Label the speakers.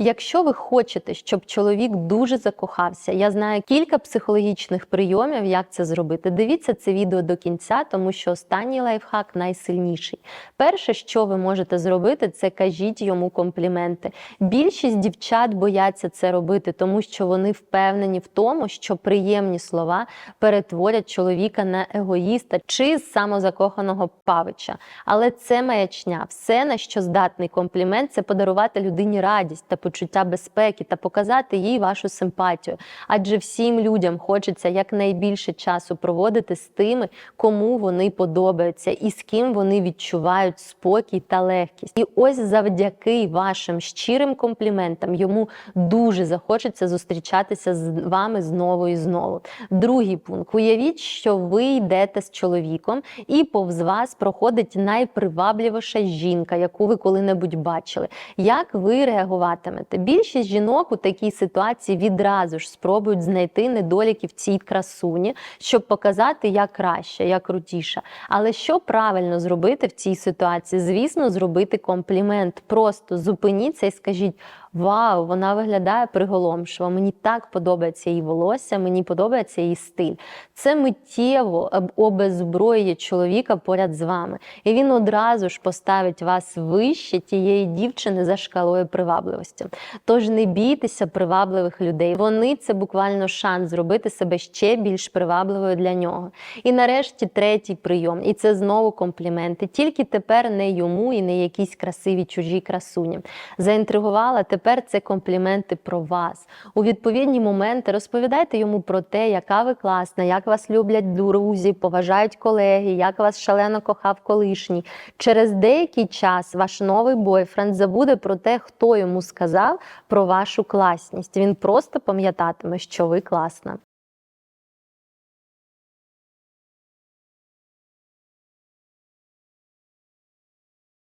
Speaker 1: Якщо ви хочете, щоб чоловік дуже закохався, я знаю кілька психологічних прийомів, як це зробити. Дивіться це відео до кінця, тому що останній лайфхак найсильніший. Перше, що ви можете зробити, це кажіть йому компліменти. Більшість дівчат бояться це робити, тому що вони впевнені в тому, що приємні слова перетворять чоловіка на егоїста чи самозакоханого павича. Але це маячня. Все, на що здатний комплімент, це подарувати людині радість та почуття безпеки та показати їй вашу симпатію. Адже всім людям хочеться якнайбільше часу проводити з тими, кому вони подобаються, і з ким вони відчувають спокій та легкість. І ось завдяки вашим щирим компліментам йому дуже захочеться зустрічатися з вами знову і знову. Другий пункт: уявіть, що ви йдете з чоловіком, і повз вас проходить найпривабливіша жінка, яку ви коли-небудь бачили. Як ви реагуватимете? Більшість жінок у такій ситуації відразу ж спробують знайти недоліки в цій красуні, щоб показати, як краще, як крутіша. Але що правильно зробити в цій ситуації? Звісно, зробити комплімент. Просто зупиніться і скажіть. Вау, вона виглядає приголомшиво. Мені так подобається її волосся, мені подобається її стиль. Це миттєво об- чоловіка поряд з вами, і він одразу ж поставить вас вище тієї дівчини за шкалою привабливості. Тож не бійтеся привабливих людей. Вони це буквально шанс зробити себе ще більш привабливою для нього. І нарешті третій прийом, і це знову компліменти. Тільки тепер не йому і не якійсь красивій чужій красуні. Заінтригувала, тепер це компліменти про вас. У відповідні моменти розповідайте йому про те, яка ви класна, як вас люблять друзі, поважають колеги, як вас шалено кохав колишній. Через деякий час ваш новий бойфренд забуде про те, хто йому сказав про вашу класність. Він просто пам'ятатиме, що ви класна.